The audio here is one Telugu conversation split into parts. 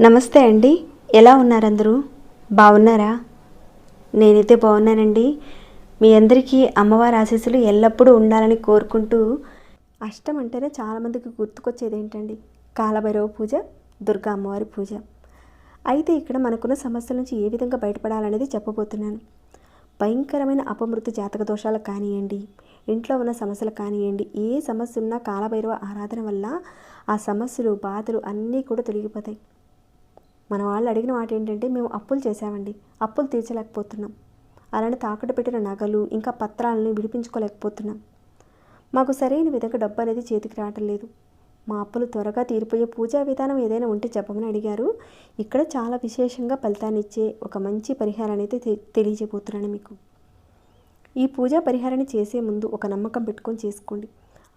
నమస్తే అండి. ఎలా ఉన్నారు అందరూ బాగున్నారా? నేనైతే బాగున్నానండి. మీ అందరికీ అమ్మవారి ఆశీస్సులు ఎల్లప్పుడూ ఉండాలని కోరుకుంటూ అష్టం అంటేనే చాలామందికి గుర్తుకొచ్చేది ఏంటండి? కాలభైరవ పూజ దుర్గా అమ్మవారి పూజ. అయితే ఇక్కడ మనకున్న సమస్యల నుంచి ఏ విధంగా బయటపడాలనేది చెప్పబోతున్నాను. భయంకరమైన అపమృతి జాతక దోషాలు కానివ్వండి ఇంట్లో ఉన్న సమస్యలు కానివ్వండి ఏ సమస్య ఉన్నా కాలభైరవ ఆరాధన వల్ల ఆ సమస్యలు బాధలు అన్నీ కూడా తొలగిపోతాయి. మన వాళ్ళు అడిగిన మాట ఏంటంటే మేము అప్పులు చేసామండి అప్పులు తీర్చలేకపోతున్నాం. అలానే తాకట్టు పెట్టిన నగలు ఇంకా పత్రాలను విడిపించుకోలేకపోతున్నాం. మాకు సరైన విధంగా డబ్బు అనేది చేతికి రావటం లేదు. మా అప్పులు త్వరగా తీరిపోయే పూజా విధానం ఏదైనా ఉంటే చెప్పమని అడిగారు. ఇక్కడ చాలా విశేషంగా ఫలితాన్ని ఇచ్చే ఒక మంచి పరిహారాన్ని అయితే తెలియజేయబోతున్నాను మీకు. ఈ పూజా పరిహారాన్ని చేసే ముందు ఒక నమ్మకం పెట్టుకొని చేసుకోండి.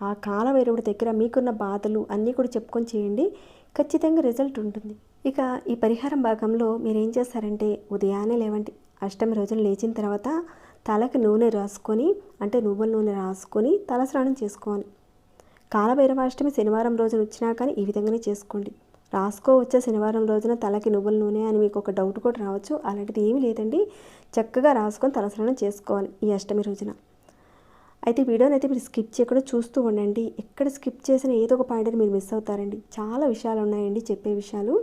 ఆ కాలభైరవుడి దగ్గర మీకున్న బాధలు అన్నీ కూడా చెప్పుకొని చేయండి. ఖచ్చితంగా రిజల్ట్ ఉంటుంది. ఇక ఈ పరిహారం భాగంలో మీరు ఏం చేస్తారంటే ఉదయాన్నే లేవండి. అష్టమి రోజున లేచిన తర్వాత తలకి నూనె రాసుకొని అంటే నువ్వుల నూనె రాసుకొని తల స్నానం చేసుకోవాలి. కాలభైరవాష్టమి శనివారం రోజున వచ్చినా కానీ ఈ విధంగానే చేసుకోండి. రాసుకోవచ్చా శనివారం రోజున తలకి నువ్వుల నూనె అని మీకు ఒక డౌట్ కూడా రావచ్చు. అలాంటిది ఏమీ లేదండి. చక్కగా రాసుకొని తలస్నానం చేసుకోవాలి ఈ అష్టమి రోజున. అయితే వీడియోని అయితే మీరు స్కిప్ చేయకుండా చూస్తూ ఉండండి. ఎక్కడ స్కిప్ చేసిన ఏదో ఒక పాయింట్ మీరు మిస్ అవుతారండి. చాలా విషయాలు ఉన్నాయండి చెప్పే విషయాలు.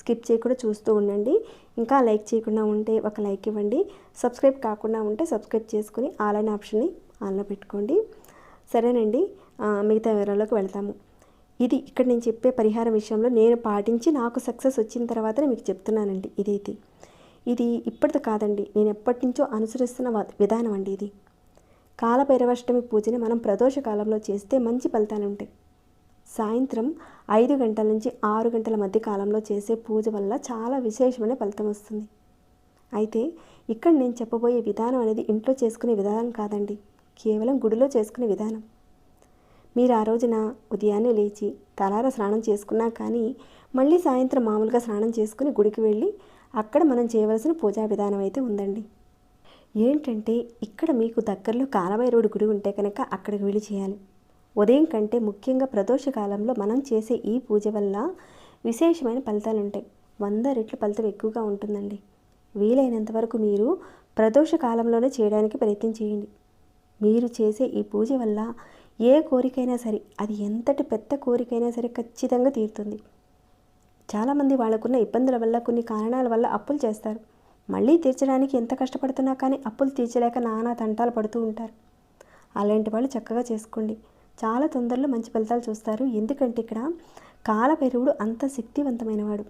స్కిప్ చేయకుండా చూస్తూ ఉండండి. ఇంకా లైక్ చేయకుండా ఉంటే ఒక లైక్ ఇవ్వండి. సబ్స్క్రైబ్ కాకుండా ఉంటే సబ్స్క్రైబ్ చేసుకుని ఆన్లైన్ ఆప్షన్ని ఆన్లో పెట్టుకోండి. సరేనండి. మిగతా వివరాల్లోకి వెళ్తాము. ఇది ఇక్కడ నేను చెప్పే పరిహారం విషయంలో నేను పాటించి నాకు సక్సెస్ వచ్చిన తర్వాతనే మీకు చెప్తున్నానండి ఇదైతే ఇది ఇప్పటిది కాదండి నేను ఎప్పటి నుంచో అనుసరిస్తున్న విధానం అండి ఇది. కాలభైరవాష్టమి పూజని మనం ప్రదోష కాలంలో చేస్తే మంచి ఫలితాలు ఉంటాయి. సాయంత్రం ఐదు గంటల నుంచి ఆరు గంటల మధ్య కాలంలో చేసే పూజ వల్ల చాలా విశేషమైన ఫలితం వస్తుంది. అయితే ఇక్కడ నేను చెప్పబోయే విధానం అనేది ఇంట్లో చేసుకునే విధానం కాదండి కేవలం గుడిలో చేసుకునే విధానం. మీరు ఆ రోజున ఉదయాన్నే లేచి తలార స్నానం చేసుకున్నా కానీ మళ్ళీ సాయంత్రం మామూలుగా స్నానం చేసుకుని గుడికి వెళ్ళి అక్కడ మనం చేయవలసిన పూజా విధానం అయితే ఉందండి. ఏంటంటే ఇక్కడ మీకు దగ్గరలో కాలభైరవుడి గుడి ఉంటే కనుక అక్కడికి వెళ్ళి చేయాలి. ఉదయం కంటే ముఖ్యంగా ప్రదోష కాలంలో మనం చేసే ఈ పూజ వల్ల విశేషమైన ఫలితాలు ఉంటాయి. వంద రెట్ల ఫలితం ఎక్కువగా ఉంటుందండి. వీలైనంత వరకు మీరు ప్రదోష కాలంలోనే చేయడానికి ప్రయత్నం చేయండి. మీరు చేసే ఈ పూజ వల్ల ఏ కోరికైనా సరే అది ఎంతటి పెద్ద కోరికైనా సరే ఖచ్చితంగా తీరుతుంది. చాలామంది వాళ్ళకున్న ఇబ్బందుల వల్ల కొన్ని కారణాల వల్ల అప్పులు చేస్తారు. మళ్ళీ తీర్చడానికి ఎంత కష్టపడుతున్నా కానీ అప్పులు తీర్చలేక నానా తంటాలు పడుతూ ఉంటారు. అలాంటి వాళ్ళు చక్కగా చేసుకోండి. చాలా తొందరలో మంచి ఫలితాలు చూస్తారు. ఎందుకంటే ఇక్కడ కాలభైరవుడు అంత శక్తివంతమైనవాడు.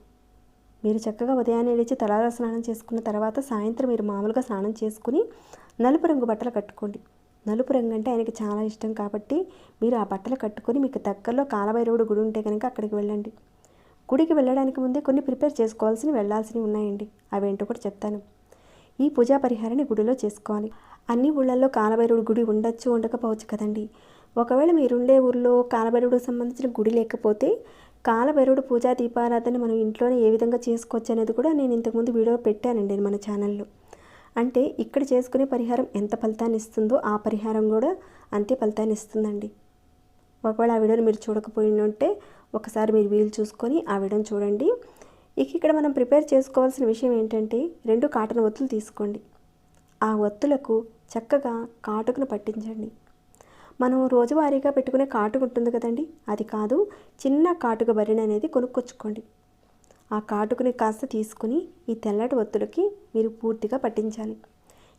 మీరు చక్కగా ఉదయాన్నే లేచి తలారా స్నానం చేసుకున్న తర్వాత సాయంత్రం మీరు మామూలుగా స్నానం చేసుకుని నలుపు రంగు బట్టలు కట్టుకోండి. నలుపు రంగు అంటే ఆయనకి చాలా ఇష్టం కాబట్టి మీరు ఆ బట్టలు కట్టుకొని మీకు దగ్గరలో కాలభైరవుడు గుడి ఉంటే కనుక అక్కడికి వెళ్ళండి. గుడికి వెళ్ళడానికి ముందే కొన్ని ప్రిపేర్ చేసుకోవాల్సినవి వెళ్ళాల్సినవి ఉన్నాయండి. అవేంటో కూడా చెప్తాను. ఈ పూజా పరిహారాన్ని గుడిలో చేసుకోవాలి. అన్ని ఊళ్ళల్లో కాలభైరవుడు గుడి ఉండొచ్చు ఉండకపోవచ్చు కదండి. ఒకవేళ మీరుండే ఊర్లో కాలభైరవుడికి సంబంధించిన గుడి లేకపోతే కాలభైరవుడు పూజా దీపారాధన మనం ఇంట్లోనే ఏ విధంగా చేసుకోవచ్చు అనేది కూడా నేను ఇంతకుముందు వీడియో పెట్టానండి మన ఛానల్లో. అంటే ఇక్కడ చేసుకునే పరిహారం ఎంత ఫలితాన్ని ఇస్తుందో ఆ పరిహారం కూడా అంతే ఫలితాన్ని ఇస్తుందండి. ఒకవేళ ఆ వీడియోని మీరు చూడకపోయినంటే ఒకసారి మీరు వీలు చూసుకొని ఆ వీడియోని చూడండి. ఇక ఇక్కడ మనం ప్రిపేర్ చేసుకోవాల్సిన విషయం ఏంటంటే రెండు కాటన్ ఒత్తులు తీసుకోండి. ఆ ఒత్తులకు చక్కగా కాటుకును పట్టించండి. మనం రోజువారీగా పెట్టుకునే కాటుకు ఉంటుంది కదండి. అది కాదు చిన్న కాటుక బరిని అనేది కొనుక్కొచ్చుకోండి. ఆ కాటుకుని కాస్త తీసుకుని ఈ తెల్లటి ఒత్తులకి మీరు పూర్తిగా పట్టించాలి.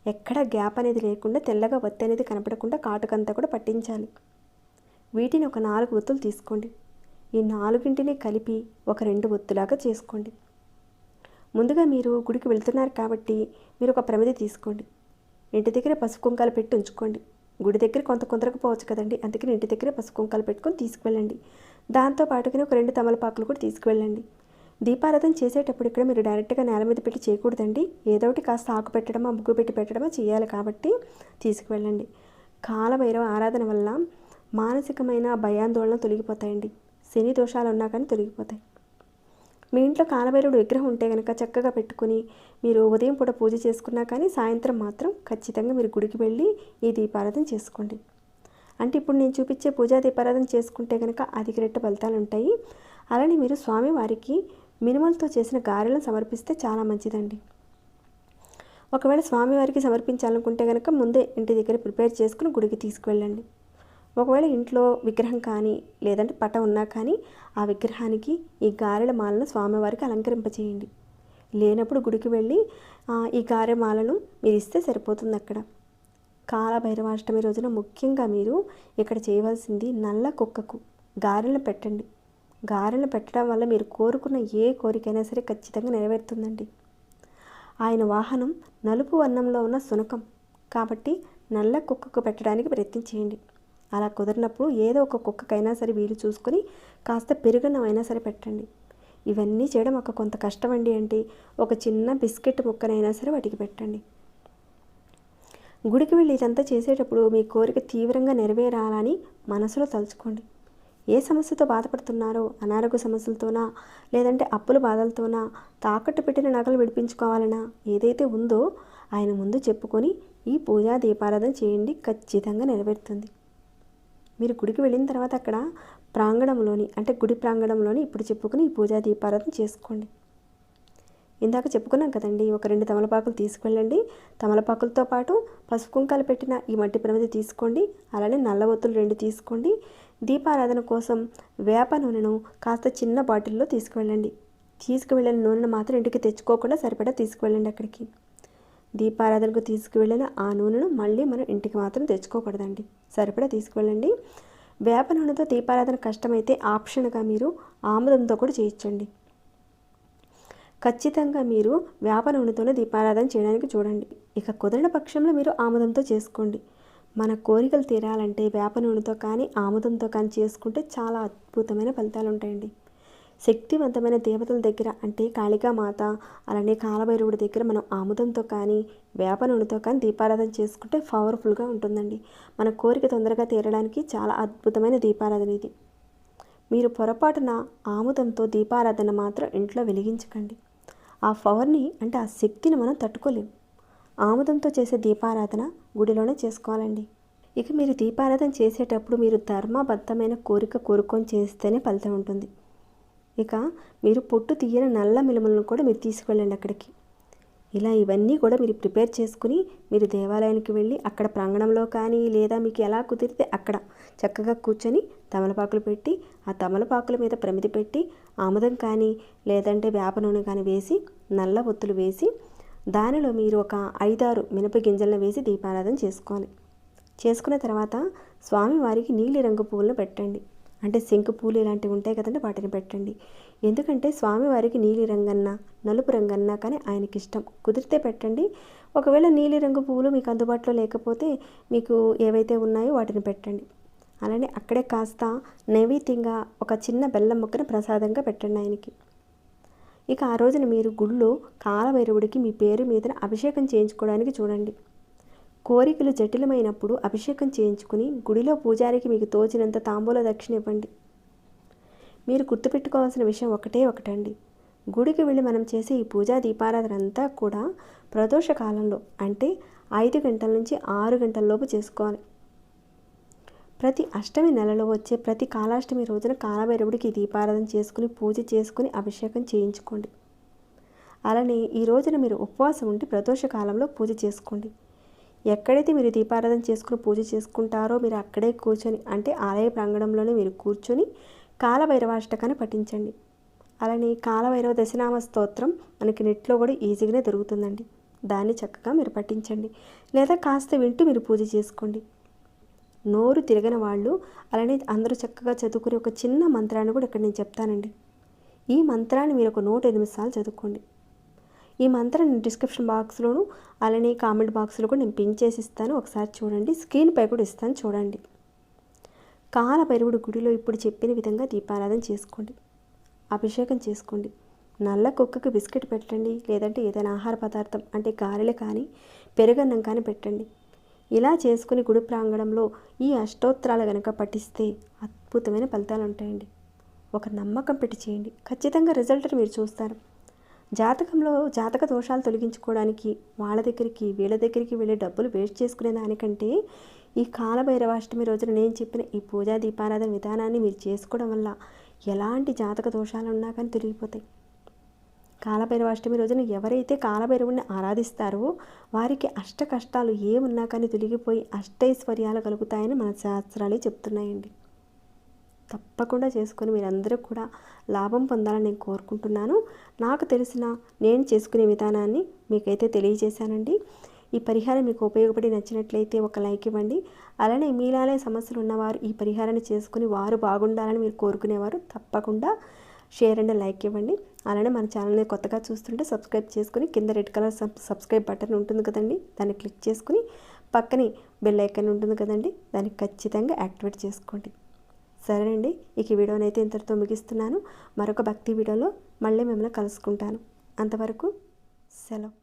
ఎక్కడ గ్యాప్ అనేది లేకుండా తెల్లగా ఒత్తి అనేది కనపడకుండా కాటుకంతా కూడా పట్టించాలి. వీటిని ఒక నాలుగు ఒత్తులు తీసుకోండి. ఈ నాలుగింటిని కలిపి ఒక రెండు ఒత్తులాగా చేసుకోండి. ముందుగా మీరు గుడికి వెళ్తున్నారు కాబట్టి మీరు ఒక ప్రమిది తీసుకోండి. ఇంటి దగ్గర పసుపు కుంకాలు పెట్టి ఉంచుకోండి. గుడి దగ్గర కొంత కొందరకు పోవచ్చు కదండి. అందుకని ఇంటి దగ్గర పసుపు కుంకాలు పెట్టుకొని తీసుకువెళ్ళండి. దాంతో పాటుగానే ఒక రెండు తమలపాకులు కూడా తీసుకువెళ్ళండి. దీపారాధన చేసేటప్పుడు ఇక్కడ మీరు డైరెక్ట్గా నేల మీద పెట్టి చేయకూడదండి. ఏదో ఒకటి కాస్త ఆకు పెట్టడమో ముగ్గు పెట్టి పెట్టడమో చేయాలి కాబట్టి తీసుకువెళ్ళండి. కాలభైరవ ఆరాధన వల్ల మానసికమైన భయాందోళన తొలగిపోతాయండి. శని దోషాలు ఉన్నా కానీ తొలగిపోతాయి. మీ ఇంట్లో కాలభైరవుడు విగ్రహం ఉంటే కనుక చక్కగా పెట్టుకుని మీరు ఉదయం పూట పూజ చేసుకున్నా కానీ సాయంత్రం మాత్రం ఖచ్చితంగా మీరు గుడికి వెళ్ళి ఈ దీపారాధన చేసుకోండి. అంటే ఇప్పుడు నేను చూపించే పూజా దీపారాధన చేసుకుంటే కనుక అధిక రెట్ట ఫలితాలు ఉంటాయి. అలానే మీరు స్వామివారికి మినుములతో చేసిన గారెలను సమర్పిస్తే చాలా మంచిదండి. ఒకవేళ స్వామివారికి సమర్పించాలనుకుంటే కనుక ముందే ఇంటి దగ్గర ప్రిపేర్ చేసుకుని గుడికి తీసుకువెళ్ళండి. ఒకవేళ ఇంట్లో విగ్రహం కానీ లేదంటే పట ఉన్నా కానీ ఆ విగ్రహానికి ఈ గారెల మాలను స్వామివారికి అలంకరింపచేయండి. లేనప్పుడు గుడికి వెళ్ళి ఈ గారె మాలను మీరు ఇస్తే సరిపోతుంది అక్కడ కాలభైరవాష్టమి రోజున ముఖ్యంగా మీరు ఇక్కడ చేయవలసింది నల్ల కుక్కకు గారెలను పెట్టండి. గారెలు పెట్టడం వల్ల మీరు కోరుకున్న ఏ కోరికైనా సరే ఖచ్చితంగా నెరవేరుతుందండి. ఆయన వాహనం నలుపు వర్ణంలో ఉన్న సునకం కాబట్టి నల్ల కుక్కకు పెట్టడానికి ప్రయత్నించేయండి అలా కుదిరినప్పుడు ఏదో ఒక కుక్కకైనా సరే వీలు చూసుకొని కాస్త పెరుగన్నమైనా సరే పెట్టండి. ఇవన్నీ చేయడం ఒక కొంత కష్టమండి అంటే ఒక చిన్న బిస్కెట్ ముక్కనైనా సరే వాటికి పెట్టండి. గుడికి వెళ్ళి ఇదంతా చేసేటప్పుడు మీ కోరిక తీవ్రంగా నెరవేరాలని మనసులో తలుచుకోండి. ఏ సమస్యతో బాధపడుతున్నారో అనారోగ్య సమస్యలతోనా లేదంటే అప్పుల బాధలతోనా తాకట్టు పెట్టిన నగలు విడిపించుకోవాలనా ఏదైతే ఉందో ఆయన ముందు చెప్పుకొని ఈ పూజా దీపారాధన చేయండి ఖచ్చితంగా నెరవేరుతుంది. మీరు గుడికి వెళ్ళిన తర్వాత అక్కడ ప్రాంగణంలోని అంటే గుడి ప్రాంగణంలోని ఇప్పుడు చెప్పుకుని ఈ పూజా దీపారాధన చేసుకోండి. ఇందాక చెప్పుకున్నాం కదండి ఒక రెండు తమలపాకులు తీసుకువెళ్ళండి తమలపాకులతో పాటు పసుపు కుంకాలు పెట్టిన ఈ మట్టి ప్రమిది తీసుకోండి. అలానే నల్ల ఒత్తులు రెండు తీసుకోండి. దీపారాధన కోసం వేప నూనెను కాస్త చిన్న బాటిల్లో తీసుకువెళ్ళండి. తీసుకువెళ్ళిన నూనెను మాత్రం ఇంటికి తెచ్చుకోకుండా సరిపడా తీసుకువెళ్ళండి అక్కడికి. దీపారాధనకు తీసుకువెళ్ళిన ఆ నూనెను మళ్ళీ మనం ఇంటికి మాత్రం తెచ్చుకోకూడదండి. సరిపడా తీసుకువెళ్ళండి. వేప నూనెతో దీపారాధన కష్టమైతే ఆప్షన్గా మీరు ఆముదంతో కూడా చేయించండి. ఖచ్చితంగా మీరు వేప నూనెతోనే దీపారాధన చేయడానికి చూడండి. ఇక కుదిరిన పక్షంలో మీరు ఆముదంతో చేసుకోండి. మన కోరికలు తీరాలంటే వేప నూనెతో కానీ ఆముదంతో కానీ చేసుకుంటే చాలా అద్భుతమైన ఫలితాలు ఉంటాయండి. శక్తివంతమైన దేవతల దగ్గర అంటే కాళికామాత అలానే కాలభైరవుడి దగ్గర మనం ఆముదంతో కానీ వేప నూనెతో కానీ దీపారాధన చేసుకుంటే పవర్ఫుల్గా ఉంటుందండి. మన కోరిక తొందరగా తీరడానికి చాలా అద్భుతమైన దీపారాధన ఇది. మీరు పొరపాటున ఆముదంతో దీపారాధన మాత్రం ఇంట్లో వెలిగించకండి. ఆ పవర్ని అంటే ఆ శక్తిని మనం తట్టుకోలేం. ఆముదంతో చేసే దీపారాధన గుడిలోనే చేసుకోవాలండి. ఇక మీరు దీపారాధన చేసేటప్పుడు మీరు ధర్మబద్ధమైన కోరిక కోరుకొని చేస్తేనే ఫలితం ఉంటుంది. ఇక మీరు పొట్టు తీయని నల్ల మిలుములను కూడా మీరు తీసుకువెళ్ళండి అక్కడికి. ఇలా ఇవన్నీ కూడా మీరు ప్రిపేర్ చేసుకుని మీరు దేవాలయానికి వెళ్ళి అక్కడ ప్రాంగణంలో కానీ లేదా మీకు ఎలా కుదిరితే అక్కడ చక్కగా కూర్చొని తమలపాకులు పెట్టి ఆ తమలపాకుల మీద ప్రమిది పెట్టి ఆముదం కానీ లేదంటే వేప నూనె కానీ వేసి నల్ల ఒత్తులు వేసి దానిలో మీరు ఒక ఐదారు మినప గింజలను వేసి దీపారాధన చేసుకోవాలి. చేసుకున్న తర్వాత స్వామివారికి నీలి రంగు పువ్వులను పెట్టండి. అంటే శంకు పూలు ఇలాంటివి ఉంటాయి కదండి వాటిని పెట్టండి. ఎందుకంటే స్వామివారికి నీలి రంగన్న నలుపు రంగన్న కానీ ఆయనకి ఇష్టం. కుదిరితే పెట్టండి. ఒకవేళ నీలి రంగు పువ్వులు మీకు అందుబాటులో లేకపోతే మీకు ఏవైతే ఉన్నాయో వాటిని పెట్టండి. అలానే అక్కడే కాస్త నైవేద్యంగా ఒక చిన్న బెల్లం ముక్కను ప్రసాదంగా పెట్టండి ఆయనకి. ఇక ఆ రోజున మీరు గుళ్ళో కాలభైరవుడికి మీ పేరు మీద అభిషేకం చేయించుకోవడానికి చూడండి. కోరికలు జటిలమైనప్పుడు అభిషేకం చేయించుకుని గుడిలో పూజారికి మీకు తోచినంత తాంబూల దక్షిణ ఇవ్వండి. మీరు గుర్తుపెట్టుకోవాల్సిన విషయం ఒకటే ఒకటండి. గుడికి వెళ్ళి మనం చేసే ఈ పూజా దీపారాధన అంతా కూడా ప్రదోష కాలంలో అంటే ఐదు గంటల నుంచి ఆరు గంటల లోపు చేసుకోవాలి. ప్రతి అష్టమి నెలలో వచ్చే ప్రతి కాలాష్టమి రోజున కాలభైరవుడికి దీపారాధన చేసుకుని పూజ చేసుకుని అభిషేకం చేయించుకోండి. అలానే ఈ రోజున మీరు ఉపవాసం ఉండి ప్రదోష కాలంలో పూజ చేసుకోండి. ఎక్కడైతే మీరు దీపారాధన చేసుకుని పూజ చేసుకుంటారో మీరు అక్కడే కూర్చొని అంటే ఆలయ ప్రాంగణంలోనే మీరు కూర్చొని కాలభైరవాష్టకాన్ని పఠించండి. అలానే కాలభైరవ దశనామ స్తోత్రం మనకి నెట్లో కూడా ఈజీగానే దొరుకుతుందండి. దాన్ని చక్కగా మీరు పఠించండి. లేదా కాస్త వింటూ మీరు పూజ చేసుకోండి. నోరు తిరగని వాళ్ళు అలానే అందరూ చక్కగా చదువుకునే ఒక చిన్న మంత్రాన్ని కూడా ఇక్కడ నేను చెప్తానండి. ఈ మంత్రాన్ని మీరు ఒక నూట ఎనిమిది సార్లు చదువుకోండి. ఈ మంత్రాన్ని డిస్క్రిప్షన్ బాక్స్లోను అలానే కామెంట్ బాక్స్లో కూడా నేను పిన్ చేసి ఇస్తాను. ఒకసారి చూడండి. స్క్రీన్పై కూడా ఇస్తాను చూడండి. కాలభైరవుడి గుడిలో ఇప్పుడు చెప్పిన విధంగా దీపారాధన చేసుకోండి. అభిషేకం చేసుకోండి. నల్ల కుక్కకి బిస్కెట్ పెట్టండి లేదంటే ఏదైనా ఆహార పదార్థం అంటే గారెలు కానీ పెరుగన్నం కానీ పెట్టండి. ఇలా చేసుకుని గుడి ప్రాంగణంలో ఈ అష్టోత్తరాలు కనుక పఠిస్తే అద్భుతమైన ఫలితాలు ఉంటాయండి. ఒక నమ్మకం పెట్టి చేయండి. ఖచ్చితంగా రిజల్ట్ మీరు చూస్తారు. జాతకంలో జాతక దోషాలు తొలగించుకోవడానికి వాళ్ళ దగ్గరికి వీళ్ళ దగ్గరికి వెళ్ళి డబ్బులు వేస్ట్ చేసుకునే దానికంటే ఈ కాలభైరవాష్టమి రోజున నేను చెప్పిన ఈ పూజా దీపారాధన విధానాన్ని మీరు చేసుకోవడం వల్ల ఎలాంటి జాతక దోషాలు ఉన్నా కానీ తొలగిపోతాయి. కాలభైరవాష్టమి రోజున ఎవరైతే కాలభైరవుని ఆరాధిస్తారో వారికి అష్ట కష్టాలు ఏమున్నా కానీ తొలగిపోయి అష్టైశ్వర్యాలు కలుగుతాయని మన శాస్త్రాలు చెప్తున్నాయండి. తప్పకుండా చేసుకొని మీరందరూ కూడా లాభం పొందాలని నేను కోరుకుంటున్నాను. నాకు తెలిసిన నేను చేసుకునే విధానాన్ని మీకైతే తెలియజేశానండి. ఈ పరిహారం మీకు ఉపయోగపడి నచ్చినట్లయితే ఒక లైక్ ఇవ్వండి. అలానే మీలానే సమస్యలు ఉన్నవారు ఈ పరిహారాన్ని చేసుకుని వారు బాగుండాలని మీరు కోరుకునేవారు తప్పకుండా. షేర్ అండ్ లైక్ ఇవ్వండి. అలానే మన ఛానల్ని కొత్తగా చూస్తుంటే సబ్స్క్రైబ్ చేసుకుని కింద రెడ్ కలర్ సబ్స్క్రైబ్ బటన్ ఉంటుంది కదండి. దాన్ని క్లిక్ చేసుకుని పక్కనే బెల్ ఐకన్ ఉంటుంది కదండి. దాన్ని ఖచ్చితంగా యాక్టివేట్ చేసుకోండి. సరేనండి. ఇక ఈ వీడియోని అయితే ఇంతటితో ముగిస్తున్నాను. మరొక భక్తి వీడియోలో మళ్ళీ మిమ్మల్ని కలుసుకుంటాను. అంతవరకు సెలవు.